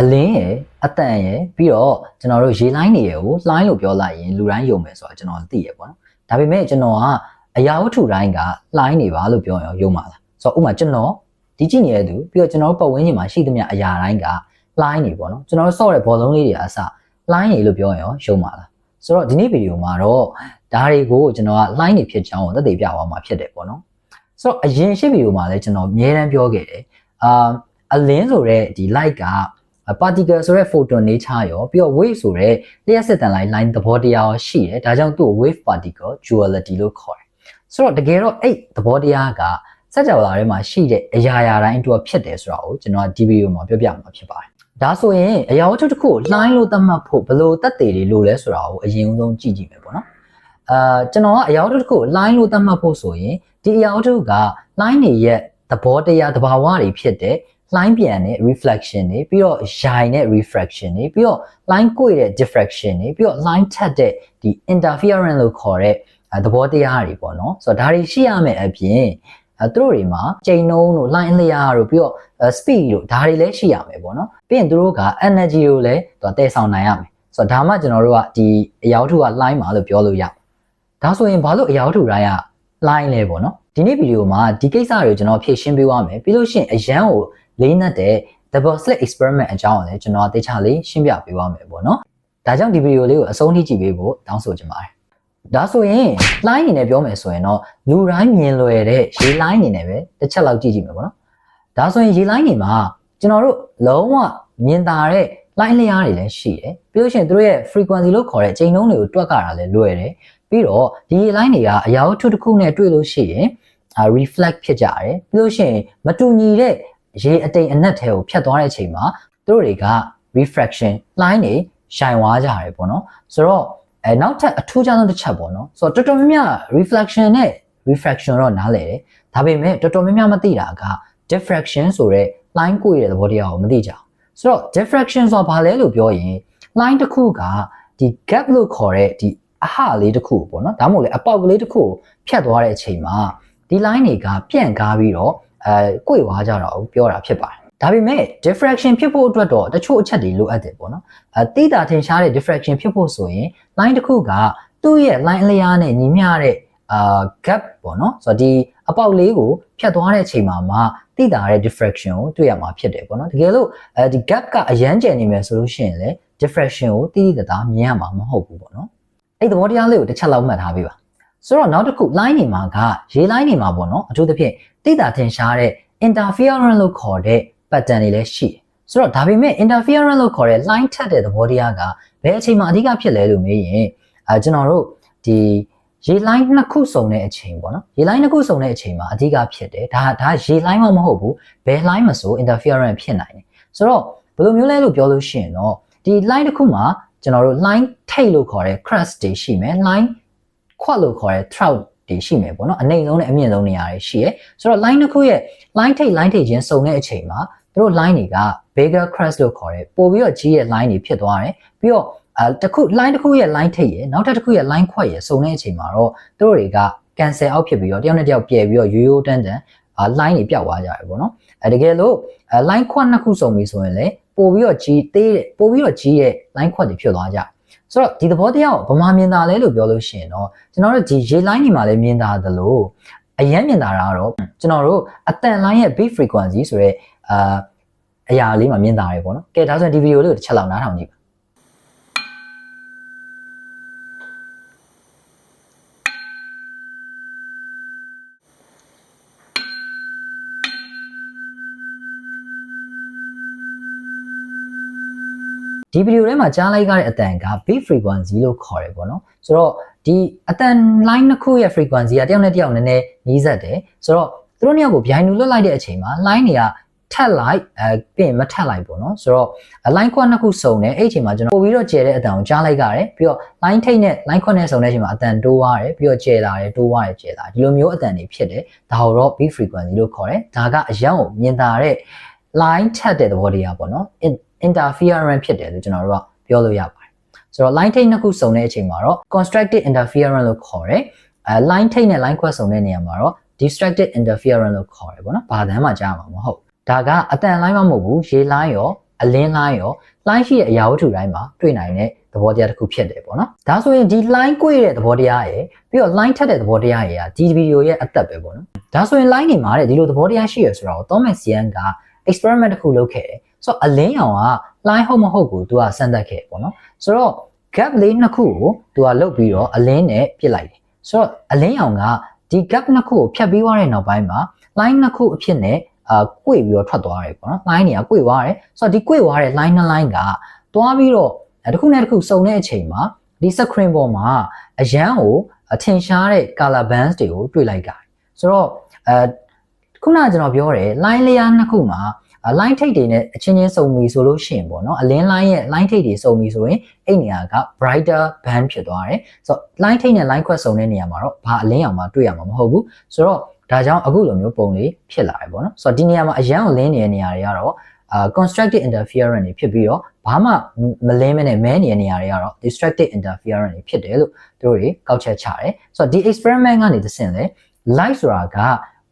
အလင်းရယ်အတန်ရယ်ပြီးတော့ကျွန်တော်တို့ရေလိုင်းနေရယ်ကို line လို့ပြောလိုက်ရင်လူတိုင်းယုံမယ်ဆိုတော့ကျွန်တော်သိရပေါ့နော်ဒါပေမဲ့ကျွန်တော်ကအရာဝတ္ထုတိုင်းက line နေပါလို့ပြောရင်ယုံပါလားဆိုတော့ဥပမာကျွန်တော်ဒီကြည့်နေတဲ့သူပြီးတော့ကျွန်တော်တို့ပတ်ဝန်းကျင်မှာရှိသမျှအရာတိုင်းက line နေပေါ့နော်ကျွန်တော်တို့စော့တဲ့ဘောလုံးလေးတွေအစ line နေလို့ပြောရင်ယုံပါလားဆိုတော့ဒီနေ့ဗီဒီယိုမှာတော့ဒါတွေကိုကျွန်တော်က line နေဖြစ်ချောင်းကိုသက်သေပြသွားမှာဖြစ်တယ်ပေါ့နော်ဆိုတော့အရင်ရှင်းဗီဒီယိုမှာလည်းကျွန်တော်အများတန်းပြောခဲ့တယ်အာအလင်းဆိုတဲ့ဒီ light က particle ဆိုတဲ့ photon nature ရောပြီးတော့ wave ဆိုတဲ့လျှက်စစ်တန်လိုက် line သဘောတရားရောရှိတယ်ဒါကြောင့်သူ့ကို wave particle duality လို့ခေါ်တယ်ဆိုတော့တကယ်တော့အဲ့သဘောတရားကစัจ java ထဲမှာရှိတဲ့အရာရာတိုင်းသူကဖြစ်တယ်ဆိုတာကိုကျွန်တော်ဒီဗီဒီယိုမှာပြောပြမှာဖြစ်ပါတယ်ဒါဆိုရင်အရာဝတ္ထုတစ်ခုကို line လို့သတ်မှတ်ဖို့ဘယ်လိုသက်သေတွေလို့လဲဆိုတာကိုအရင်ဆုံးကြည့်ကြည့်မယ်ပေါ့နော်အာကျွန်တော်ကအရာဝတ္ထုတစ်ခုကို line လို့သတ်မှတ်ဖို့ဆိုရင်ဒီအရာဝတ္ထုက line တွေရဲ့သဘောတရားသဘာဝတွေဖြစ်တဲ့ line ပြန်တဲ့ reflection တွေပြီးတော့ shine တဲ့ refraction တွေပြီးတော့ line ကိုတဲ့ diffraction တွေပြီးတော့ line ထပ်တဲ့ဒီ interference လို့ခေါ်တဲ့သဘောတရားတွေပေါ့နော်ဆိုတော့ဒါတွေရှိရမယ်အပြင်အဲသူတို့တွေမှာချိန်နှုန်းတို့ line အလျားတို့ပြီးတော့ speed တို့ဒါတွေလည်းရှိရမယ်ပေါ့နော်ပြီးရင်သူတို့က energy ကိုလည်းသူတည်ဆောင်နိုင်ရမယ်ဆိုတော့ဒါမှကျွန်တော်တို့ကဒီအရာဝတ္ထုက line မှာလို့ပြောလို့ရဒါဆိုရင်ဘာလို့အရာဝတ္ထုတိုင်းက line လဲပေါ့နော်ဒီနေ့ဗီဒီယိုမှာဒီကိစ္စတွေကိုကျွန်တော်ဖြည့်ရှင်းပေးသွားမယ်ပြီးလို့ရှိရင်အရန်ကို လေးနက်တဲ့ double slit experiment အကြောင်းကိုလည်းကျွန်တော်တေချာလေးရှင်းပြပေးပါမယ်ပေါ့နော်ဒါကြောင့်ဒီဗီဒီယိုလေးကိုအဆုံးထိကြည့်ပေးဖို့တောင်းဆိုချင်ပါတယ်ဒါဆိုရင် line အနေနဲ့ပြောမယ်ဆိုရင်တော့လူတိုင်းမြင်လွယ်တဲ့ရေ line အနေနဲ့ပဲတစ်ချက်လောက်ကြည့်ကြည့်မယ်ပေါ့နော်ဒါဆိုရင်ရေ line တွေမှာကျွန်တော်တို့လုံးဝမြင်သာတဲ့ line လျားတွေလည်းရှိတယ်ပြီးလို့ရှိရင်တို့ရဲ့ frequency လို့ခေါ်တဲ့ချိန်နှုန်းတွေကိုတွက်ကြတာလည်းလွယ်တယ်ပြီးတော့ဒီ line တွေကအရာဝတ္ထုတစ်ခုနဲ့တွေ့လို့ရှိရင် reflect ဖြစ်ကြတယ်ပြီးလို့ရှိရင်မတူညီတဲ့ ရေအတိမ်အနက်ထဲကိုဖြတ်သွားတဲ့အချိန်မှာသူတို့တွေက refraction line တွေရှိုင်သွားကြတယ်ပေါ့နော်ဆိုတော့အဲနောက်ထပ်အထူးခြားဆုံးတစ်ချက်ပေါ့နော်ဆိုတော့တော်တော်များများ reflection နဲ့ refraction တော့နားလည်တယ်ဒါပေမဲ့တော်တော်များများမသိတာက diffraction ဆိုတဲ့ line ကိုရတဲ့သဘောတရားကိုမသိကြဘူးဆိုတော့ diffraction ဆိုတာဘာလဲလို့ပြောရင် line တစ်ခုကဒီ gap လို့ခေါ်တဲ့ဒီအဟလေးတစ်ခုပေါ့နော်ဒါမှမဟုတ်လေအပေါက်ကလေးတစ်ခုကိုဖြတ်သွားတဲ့အချိန်မှာဒီ line တွေကပြန့်ကားပြီးတော့ အဲကိုယ်ဝါကြတာကိုပြောတာဖြစ်ပါတယ်ဒါပေမဲ့ diffraction ဖြစ်ဖို့အတွက်တော့တချို့အချက်တွေလိုအပ်တယ်ပေါ့နော်အဲတိတာထင်ရှားတဲ့ diffraction ဖြစ်ဖို့ဆိုရင် line တစ်ခုကသူ့ရဲ့ line အလျားနဲ့ညီမျှတဲ့အာ gap ပေါ့နော်ဆိုတော့ဒီအပေါက်လေးကိုဖြတ်သွားတဲ့အချိန်မှာမှတိတာတဲ့ diffraction ကိုတွေ့ရမှာဖြစ်တယ်ပေါ့နော်တကယ်လို့အဲဒီ gap ကအရန်ကျယ်နေမယ်ဆိုလို့ရှိရင်လေ diffraction ကိုတိတိတသားမြင်ရမှာမဟုတ်ဘူးပေါ့နော်အဲ့သဘောတရားလေးကိုတစ်ချက်လောက်မှတ်ထားပေးပါဆိုတော့နောက်တစ်ခု line နေမှာကရေ line နေမှာပေါ့နော်အထူးသဖြင့် တိတာထင်ရှားတဲ့ interference လို့ခေါ်တဲ့ pattern တွေလည်းရှိတယ်ဆိုတော့ဒါပေမဲ့ interference လို့ခေါ်တဲ့ line ထက်တဲ့သဘောတရားကဘယ်အချိန်မှာအဓိကဖြစ်လဲလို့မေးရင်အဲကျွန်တော်တို့ဒီရေ line နှစ်ခုစုံတဲ့အချိန်ပေါ့နော်ရေ line နှစ်ခုစုံတဲ့အချိန်မှာအဓိကဖြစ်တယ်ဒါဒါရေ line မှမဟုတ်ဘူးဘယ် line မဆို interference ဖြစ်နိုင်တယ်ဆိုတော့ဘယ်လိုမျိုးလဲလို့ပြောလို့ရှိရင်တော့ဒီ line တစ်ခုမှာကျွန်တော်တို့ line ထိတ်လို့ခေါ်တဲ့ crest တွေရှိမယ် line ခွက်လို့ခေါ်တဲ့ trout တွေရှိမယ်ပေါ့နော်အနေဆုံးနဲ့အမြင့်ဆုံးနေရာတွေရှိရဲဆိုတော့ line တစ်ခုရဲ့ line ထိတ် line ထိတ်ချင်းစုံတဲ့အချိန်မှာတို့ line တွေက bigger crest လို့ခေါ်တဲ့ပို့ပြီးတော့ကြီးရဲ့ line တွေဖြစ်သွားတယ်ပြီးတော့အဲတစ်ခု line တစ်ခုရဲ့ line ထိတ်ရဲ့နောက်ထပ်တစ်ခုရဲ့ line ခွက်ရဲ့စုံတဲ့အချိန်မှာတော့တို့တွေက cancel out ဖြစ်ပြီးတော့တယောက်နဲ့တယောက်ပြဲပြီးတော့ရိုးရိုးတန်းတန်းအာ line တွေပျောက်သွားကြတယ်ပေါ့နော်အဲတကယ်လို့အဲ line ခွက်နှစ်ခုစုံပြီဆိုရင်လေပို့ပြီးတော့ကြီးသေးတဲ့ပို့ပြီးတော့ကြီးရဲ့ line ခွက်တွေဖြစ်သွားကြတယ် ဆိုတော့ဒီသဘောတရားကိုဗမာမြင်တာလဲလို့ပြောလို့ရှိရင်တော့ကျွန်တော်တို့ဒီရေ line တွေမှာလည်းမြင်တာသလိုအရန်မြင်တာကတော့ကျွန်တော်တို့အတန် line ရဲ့ beat frequency ဆိုရဲအာအရာလေးမှာမြင်တာရယ်ပေါ့နော်ကဲဒါဆိုရင်ဒီဗီဒီယိုလေးကိုတစ်ချက်လောက်နားထောင်ကြည့်ပါ ဒီဗီဒီယိုထဲမှာကြားလိုက်ရတဲ့အတန်က beat frequency လို့ခေါ်တယ်ပေါ့နော်ဆိုတော့ဒီအတန် line နှစ်ခုရဲ့ frequency ကတယောက်နဲ့တယောက်နည်းနည်းနီးစပ်တယ်ဆိုတော့သူတို့နှစ်ယောက်ကို behind လွတ်လိုက်တဲ့အချိန်မှာ line တွေကထက်လိုက်အဲပြင်မထက်လိုက်ပေါ့နော်ဆိုတော့ line ခွက်နှစ်ခုစုံတယ်အဲ့အချိန်မှာကျွန်တော်ပို့ပြီးတော့ကျဲတဲ့အတန်ကိုကြားလိုက်ရတယ်ပြီးတော့ line ထိတ်နဲ့ line ခွက်နဲ့စုံတဲ့အချိန်မှာအတန်တိုးသွားတယ်ပြီးတော့ကျဲလာတယ်တိုးသွားတယ်ကျဲလာဒီလိုမျိုးအတန်တွေဖြစ်တယ်ဒါကိုတော့ beat frequency လို့ခေါ်တယ်ဒါကအရန်ကိုမြင်သာတဲ့ line ထက်တဲ့သဘောတရားပေါ့နော် interference ဖြစ်တယ်လို့ကျွန်တော်တို့ကပြောလို့ရပါတယ်ဆိုတော့ line ထိတ်နှစ်ခုစုံတဲ့အချိန်မှာတော့ constructed interference လို့ခေါ်တယ်အဲ line ထိတ်နဲ့ line ခွက်စုံတဲ့နေရာမှာတော့ distracted interference လို့ခေါ်တယ်ပေါ့နော်ဘာသာမှကြားမှာမဟုတ်ဒါကအတန် line မမဟုတ်ဘူးရေ line ရောအလင်း line ရော line ရှိတဲ့အရာဝတ္ထုတိုင်းမှာတွေ့နိုင်တဲ့သဘောတရားတစ်ခုဖြစ်တယ်ပေါ့နော်ဒါဆိုရင်ဒီ line 꿰တဲ့သဘောတရားရယ်ပြီးတော့ line ထက်တဲ့သဘောတရားရယ်ကဒီဗီဒီယိုရဲ့အသက်ပဲပေါ့နော်ဒါဆိုရင် line နေမှာတဲ့ဒီလိုသဘောတရားရှိရဆိုတော့ Thomas Young က experiment တစ်ခုလုပ်ခဲ့တယ် ဆိုတော့အလင်းရောင်က line ဟုတ်မဟုတ်ကို तू ကစမ်းသပ်ခဲ့ပေါ့နော်ဆိုတော့ gap လေးနှစ်ခုကို तू ကလုတ်ပြီးတော့အလင်းနဲ့ပြစ်လိုက်တယ်ဆိုတော့အလင်းရောင်ကဒီ gap နှစ်ခုကိုဖြတ်ပြီးသွားတဲ့နောက်ပိုင်းမှာ line နှစ်ခုအဖြစ်နဲ့အာကွေ့ပြီးတော့ထွက်သွားတယ်ပေါ့နော် line တွေကကွေ့သွားတယ်ဆိုတော့ဒီကွေ့သွားတဲ့ line နှစ် line ကသွားပြီးတော့တစ်ခုနဲ့တစ်ခုစုံတဲ့အချိန်မှာဒီ screen ပေါ်မှာအရန်ကိုအထင်ရှားတဲ့ color bands တွေကိုတွေ့လိုက်တာဆိုတော့အဲခုနကကျွန်တော်ပြောတယ် line layer နှစ်ခုမှာ line ထိပ်တွေနဲ့အချင်းချင်းစုံပြီဆိုလို့ရှိရင်ပေါ့နော်အလင်း line ရဲ့ line ထိပ်တွေစုံပြီဆိုရင်အဲ့နေရာက brighter band ဖြစ်သွားတယ်ဆိုတော့ line ထိပ်နဲ့ line ခွက်စုံတဲ့နေရာမှာတော့ဘာအလင်းရောင်မှတွေ့ရမှာမဟုတ်ဘူးဆိုတော့ဒါကြောင့်အခုလိုမျိုးပုံလေးဖြစ်လာတယ်ပေါ့နော်ဆိုတော့ဒီနေရာမှာအရန်ကိုလင်းနေတဲ့နေရာတွေကတော့အာ constructive interference တွေဖြစ်ပြီးတော့ဘာမှမလင်းမနဲ့မဲနေတဲ့နေရာတွေကတော့ destructive interference တွေဖြစ်တယ်လို့သူတို့တွေကောက်ချက်ချတယ်ဆိုတော့ဒီ experiment ကနေသင်လေ light ဆိုတာက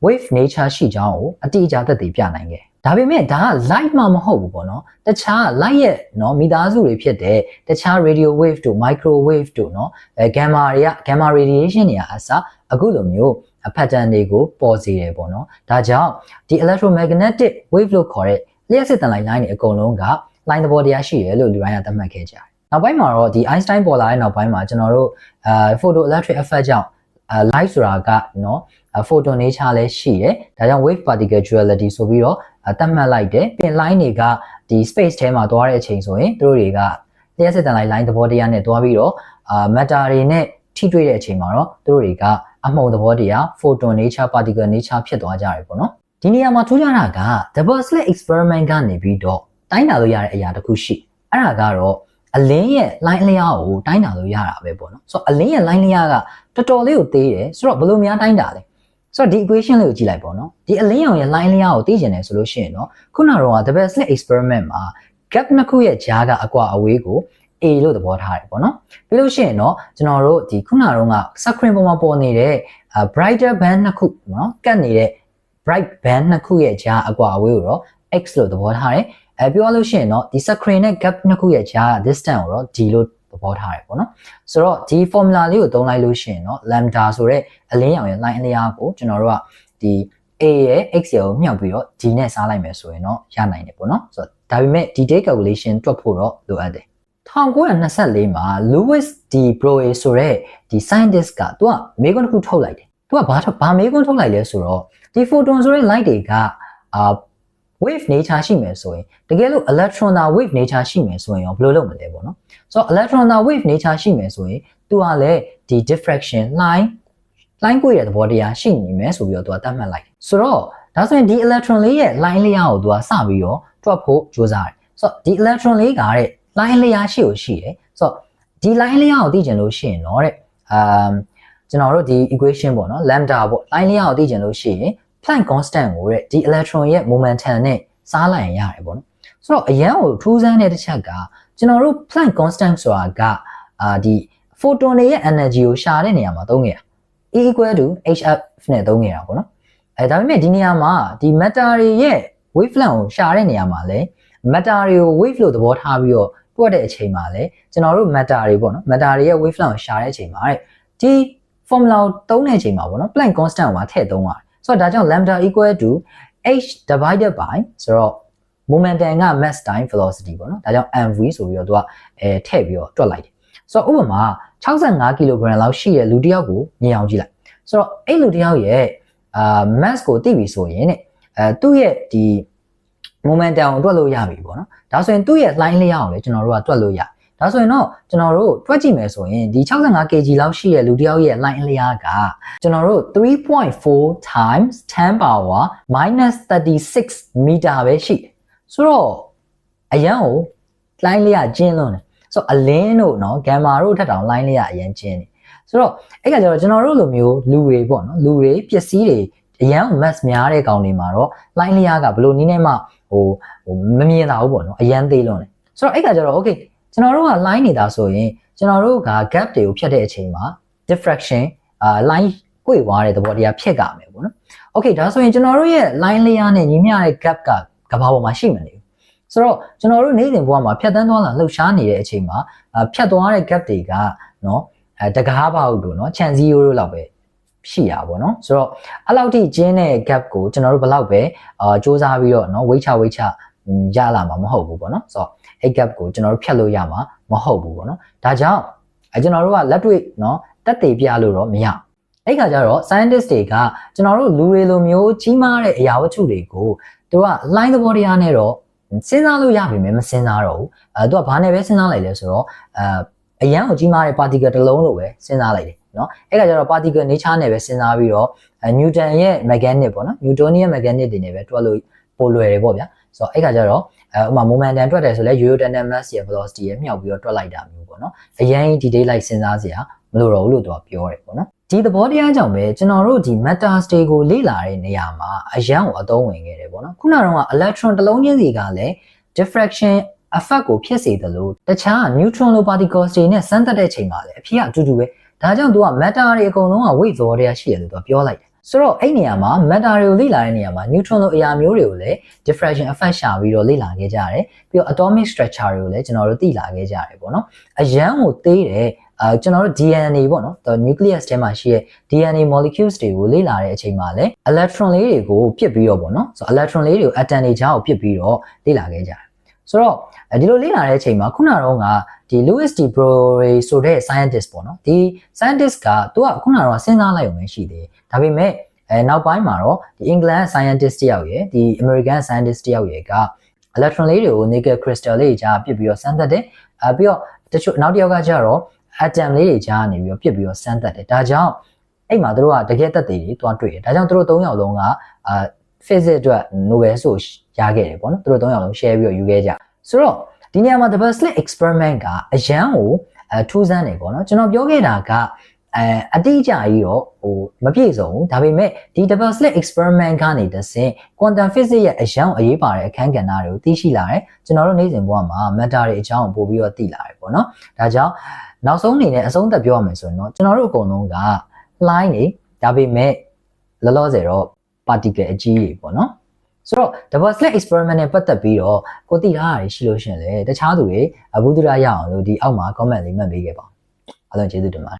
wave nature ရှိကြောင်းကိုအတိအကျသက်သေပြနိုင်ခဲ့ ဒါပေမဲ့ဒါက light မှမဟုတ်ဘူးပေါ့နော်တခြား light ရဲ့နော်မိသားစုတွေဖြစ်တဲ့တခြား radio wave တို့ microwave တို့နော်အဲ gamma တွေက gamma radiation တွေကအစအခုလိုမျိုးအဖက်တန်တွေကိုပေါ်စေတယ်ပေါ့နော်ဒါကြောင့်ဒီ electromagnetic wave လို့ခေါ်တဲ့လျှက်စစ်တန်လိုင်းလိုင်းတွေအကုန်လုံးကလိုင်းသဘောတရားရှိတယ်လို့လူတိုင်းကသတ်မှတ်ခဲ့ကြတယ်နောက်ပိုင်းမှာတော့ဒီ Einstein ပေါ်လာတဲ့နောက်ပိုင်းမှာကျွန်တော်တို့အာ photoelectric effect ကြောင့် light ဆိုတာကနော် photon nature လည်းရှိတယ်ဒါကြောင့် wave particle duality ဆိုပြီးတော့သတ်မှတ်လိုက်တယ်ပြင် line တွေကဒီ space ထဲမှာသွားတဲ့အချိန်ဆိုရင်တို့တွေကလျှက်စစ်တန်လိုက် line သဘောတရားနဲ့သွားပြီးတော့အာ matter တွေနဲ့ထိတွေ့တဲ့အချိန်မှာတော့တို့တွေကအမှုန်သဘောတရား photon nature particle nature ဖြစ်သွားကြတယ်ပေါ့နော်ဒီနေရာမှာထူးခြားတာက double slit experiment ကနေပြီးတော့တိုင်းတာလို့ရတဲ့အရာတစ်ခုရှိအဲ့ဒါကတော့ အလင်းရဲ့ line လျားကိုတိုင်းတာလို့ရတာပဲပေါ့နော်ဆိုတော့အလင်းရဲ့ line လျားကတော်တော်လေးကိုသေးတယ်ဆိုတော့ဘယ်လိုများတိုင်းတာလဲဆိုတော့ဒီ equation လေးကိုကြည့်လိုက်ပေါ့နော်ဒီအလင်းရောင်ရဲ့ line လျားကိုသိကျင်တယ်ဆိုလို့ရှိရင်တော့ခုနကတော့ double slit experiment မှာ gap နှစ်ခုရဲ့ကြားကအကွာအဝေးကို A လို့သဘောထားတယ်ပေါ့နော်ပြီးလို့ရှိရင်တော့ကျွန်တော်တို့ဒီခုနကတော့က screen ပေါ်မှာပေါ်နေတဲ့ brighter band နှစ်ခုနော်ကတ်နေတဲ့ bright band နှစ်ခုရဲ့ကြားအကွာအဝေးကိုတော့ x လို့သဘောထားတယ် အဲပြောလို့ရှိရင်တော့ဒီ screen နဲ့ gap နှစ်ခုရဲ့ကြား distance ကိုတော့ d လို့သဘောထားတယ်ပေါ့နော်ဆိုတော့ဒီ formula လေးကိုသုံးလိုက်လို့ရှိရင်တော့ lambda ဆိုတဲ့အလင်းရောင်ရဲ့ line အလျားကိုကျွန်တော်တို့ကဒီ a ရဲ့ x ရဲ့ကိုမြှောက်ပြီးတော့ d နဲ့စားလိုက်မယ်ဆိုရင်တော့ရနိုင်တယ်ပေါ့နော်ဆိုတော့ဒါပေမဲ့ detail calculation တွက်ဖို့တော့လိုအပ်တယ်1924မှာ Louis D. Broglie ဆိုတဲ့ဒီ scientist ကသူကမေးခွန်းတစ်ခုထုတ်လိုက်တယ်။သူကဘာဘာမေးခွန်းထုတ်လိုက်လဲဆိုတော့ဒီ photon ဆိုတဲ့ light တွေကအာ wave nature ရှိမယ်ဆိုရင်တကယ်လို့ electron သာ wave nature ရှိမယ်ဆိုရင်ရောဘယ်လိုလုပ်မလဲပေါ့နော်။ဆိုတော့ electron သာ wave nature ရှိမယ်ဆိုရင်သူကလည်းဒီ diffraction line line ကိုရဲ့သဘောတရားရှိနေမယ်ဆိုပြီးတော့သူကသတ်မှတ်လိုက်။ဆိုတော့ဒါဆိုရင်ဒီ electron လေးရဲ့ line လေးကိုသူကစပြီးတော့တွက်ဖို့ကြိုးစားတယ်။ဆိုတော့ဒီ electron လေးကတဲ့ line လျားရှိကိုရှိတယ်ဆိုတော့ဒီ line လျားကိုသိကျင်လို့ရှိရင်တော့တဲ့အမ်ကျွန်တော်တို့ဒီ equation ပေါ့နော် lambda ပေါ့ line လျားကိုသိကျင်လို့ရှိရင် Planck constant ကိုတဲ့ဒီ electron ရဲ့ momentum နဲ့စားလိုက်ရင်ရတယ်ပေါ့နော်ဆိုတော့အရန်ကိုထူးဆန်းတဲ့တစ်ချက်ကကျွန်တော်တို့ Planck constant ဆိုတာကအာဒီ photon တွေရဲ့ energy ကိုရှာတဲ့နေရာမှာသုံးခဲ့တာ E equal to hf နဲ့သုံးခဲ့တာပေါ့နော်အဲဒါပေမဲ့ဒီနေရာမှာဒီ matter တွေရဲ့ wavelength ကိုရှာတဲ့နေရာမှာလဲ matter တွေကို wave လို့သဘောထားပြီးတော့တွက်တဲ့အချိန်မှာလည်းကျွန်တော်တို့ matter တွေပေါ့နော် matter တွေရဲ့ wavelength ကိုရှာတဲ့အချိန်မှာတဲ့ဒီ formula ကိုသုံးတဲ့အချိန်မှာပေါ့နော် Planck constant ကိုပါထည့်သုံးရတယ် ဆိုတော့ဒါကြောင့် lambda equal to h divided by ဆိုတော့ momentum က mass time velocity ပေါ့နော်ဒါကြောင့် mv ဆိုပြီးတော့သူကအဲထည့်ပြီးတော့တွက်လိုက်တယ်ဆိုတော့ဥပမာ65 kg လောက်ရှိတဲ့လူတစ်ယောက်ကိုမြင်အောင်ကြည့်လိုက်ဆိုတော့အဲ့လူတစ်ယောက်ရဲ့အာ mass ကိုသိပြီဆိုရင်တဲ့အဲသူ့ရဲ့ဒီ momentum ကိုတွက်လို့ရပြီပေါ့နော်ဒါဆိုရင်သူ့ရဲ့ line လျားကိုလည်းကျွန်တော်တို့ကတွက်လို့ရ ဒါဆိုရင်တော့ကျွန်တော်တို့တွက်ကြည့်မယ်ဆိုရင်ဒီ 65kg လောက်ရှိတဲ့လူတစ်ယောက်ရဲ့ line အလျားကကျွန်တော်တို့3.4 times 10 power minus 36 meter ပဲရှိတယ်ဆိုတော့အရန်ကို line လျားကျင်းလွန်းတယ်ဆိုတော့အလင်းတို့နော်ဂမ်မာတို့ထက်တောင် line လျားအရန်ကျင်းတယ်ဆိုတော့အဲ့ကကြတော့ကျွန်တော်တို့လိုမျိုးလူတွေပေါ့နော်လူတွေပစ္စည်းတွေအရန် mass များတဲ့ကောင်တွေမှာတော့ line လျားကဘလို့နည်းနည်းမှဟိုမမြင်တာဘူးပေါ့နော်အရန်သေးလွန်းတယ်ဆိုတော့အဲ့ကကြတော့ okay ကျွန်တော်တို့က line နေတာဆိုရင်ကျွန်တော်တို့က gap တွေကိုဖြတ်တဲ့အချိန်မှာ diffraction အာ line ကိုယ်သွားတဲ့သဘောတရားဖြတ်ကြမယ်ပေါ့နော် okay ဒါဆိုရင်ကျွန်တော်တို့ရဲ့ line layer နဲ့ညီမျှတဲ့ gap ကကဘာပေါ်မှာရှိမနေဘူးဆိုတော့ကျွန်တော်တို့နေ့စဉ်ဘဝမှာဖြတ်တန်းသွားလာလှုပ်ရှားနေတဲ့အချိန်မှာအာဖြတ်သွားတဲ့ gap တွေကနော်အဲတကားပေါက်တို့နော် chance 0တို့လောက်ပဲရှိရပါဘောနော်ဆိုတော့အဲ့လောက်ထိကျင်းတဲ့ gap ကိုကျွန်တော်တို့ဘယ်လောက်ပဲအာစူးစမ်းပြီးတော့နော်ဝိတ်ချဝိတ်ချ ရလာမှာမဟုတ်ဘူးပေါ့နော်ဆိုတော့အဲ့ gap ကိုကျွန်တော်တို့ဖြတ်လို့ရမှာမဟုတ်ဘူးပေါ့နော်ဒါကြောင့်အဲကျွန်တော်တို့ကလက်တွေ့နော်တက်သေးပြလို့တော့မရအဲ့ခါကျတော့ scientist တွေကကျွန်တော်တို့လူတွေလိုမျိုးကြီးမားတဲ့အရာဝတ္ထုတွေကိုသူက line သဘောတရားနဲ့တော့စဉ်းစားလို့ရပြီမယ်မစဉ်းစားတော့ဘူးအဲသူကဘာနဲ့ပဲစဉ်းစားလိုက်လဲဆိုတော့အဲအရန်ကိုကြီးမားတဲ့ particle တစ်လုံးလို့ပဲစဉ်းစားလိုက်တယ်နော်အဲ့ကကျတော့ particle nature နဲ့ပဲစဉ်းစားပြီးတော့ Newton ရဲ့ mechanic ပေါ့နော် Newtonian mechanic တွေနဲ့ပဲတွက်လို့ပိုလွယ်တယ်ပေါ့ဗျာ ဆိုတော့အဲ့ကကျတော့အဲဥမာ momentum တွက်တယ်ဆိုလဲ Newtonian mass ရဲ့ velocity ရဲ့မြောက်ပြီးတော့တွက်လိုက်တာမျိုးပေါ့နော်အရင် detail လိုက်စဉ်းစားစရာမလိုတော့ဘူးလို့သူကပြောတယ်ပေါ့နော်ဒီသဘောတရားကြောင့်ပဲကျွန်တော်တို့ဒီ matter state ကိုလေ့လာတဲ့နေရာမှာအရန်ကိုအသုံးဝင်ခဲ့တယ်ပေါ့နော်ခုနကတော့ electron တစ်လုံးချင်းစီကလည်း diffraction effect ကိုဖြစ်စေတယ်လို့တခြား neutron လို particles တွေနဲ့စမ်းသပ်တဲ့ချိန်မှာလည်းအဖြစ်အတူတူပဲဒါကြောင့် तू က matter တွေအကုန်လုံးက weight သဘောတရားရှိတယ်လို့ तू ပြောလိုက်တယ် ဆိုတော့အဲ့နေရာမှာ matter တွေကိုလေ့လာတဲ့နေရာမှာ neutron လိုအရာမျိုးတွေကိုလည်း diffraction effect ရှာပြီးတော့လေ့လာခဲ့ကြရတယ်ပြီးတော့ atomic structure တွေကိုလည်းကျွန်တော်တို့သိလာခဲ့ကြရတယ်ပေါ့နော်အရန်ကိုသေးတယ်အဲကျွန်တော်တို့ DNA ပေါ့နော် the nucleus ထဲမှာရှိတဲ့ DNA molecules တွေကိုလေ့လာတဲ့အချိန်မှာလည်း electron လေးတွေကိုပြစ်ပြီးတော့ပေါ့နော်ဆိုတော့ electron လေးတွေကို atom တွေကြားကိုပြစ်ပြီးတော့လေ့လာခဲ့ကြတယ်ဆိုတော့ဒီလိုလေ့လာတဲ့အချိန်မှာခုနကတော့က ဒီ Louis de Broglie ဆိုတဲ့ scientist ပေါ့နော်ဒီ scientist ကသူကခုနကတော့စဉ်းစားလိုက်ရုံပဲရှိသေးတယ်ဒါပေမဲ့အဲနောက်ပိုင်းမှာတော့ဒီ England scientist တယောက်ရယ်ဒီ American scientist တယောက်ရယ်က electron လေးတွေကို nickel crystal လေးကြားပြစ်ပြီးတော့စမ်းသပ်တယ်အဲပြီးတော့တချို့နောက်တစ်ယောက်ကကျတော့ atom လေးတွေကြားနေပြီးတော့ပြစ်ပြီးတော့စမ်းသပ်တယ်ဒါကြောင့်အဲ့မှာတို့ကတကယ်သက်သေတွေတွားတွေ့တယ်ဒါကြောင့်တို့၃ယောက်လုံးကအာ physics အတွက် Nobel ဆိုရခဲ့တယ်ပေါ့နော်တို့၃ယောက်လုံး share ပြီးတော့ယူခဲ့ကြဆိုတော့ ဒီနေရာမှာ double slit experiment ကအရန်ကိုအထူးဆန်းနေပေါ့နော်ကျွန်တော်ပြောခဲ့တာကအဲအတိအကျကြီးတော့ဟိုမပြည့်စုံဘူးဒါပေမဲ့ဒီ double slit experiment ကနေတဆင့် quantum physics ရဲ့အရန်အရေးပါတဲ့အခန်းကဏ္ဍတွေကိုသိရှိလာတယ်ကျွန်တော်တို့နေ့စဉ်ဘဝမှာ matter တွေအကြောင်းကိုပို့ပြီးတော့သိလာတယ်ပေါ့နော်ဒါကြောင့်နောက်ဆုံးအနေနဲ့အဆုံးသက်ပြောရမယ်ဆိုရင်တော့ကျွန်တော်တို့အကုန်လုံးက line နေဒါပေမဲ့လောလောဆယ်တော့ particle အကြီးတွေပေါ့နော် ဆိုတော့ double slit experiment နဲ့ပတ်သက်ပြီးတော့ကိုသိထားတာရှိလို့ရှိရင်လေတခြားသူတွေအဘုဒ္ဓရရအောင်လို့ဒီအောက်မှာ comment လေးမှတ်ပေးခဲ့ပါအားလုံးကျေးဇူးတင်ပါတယ်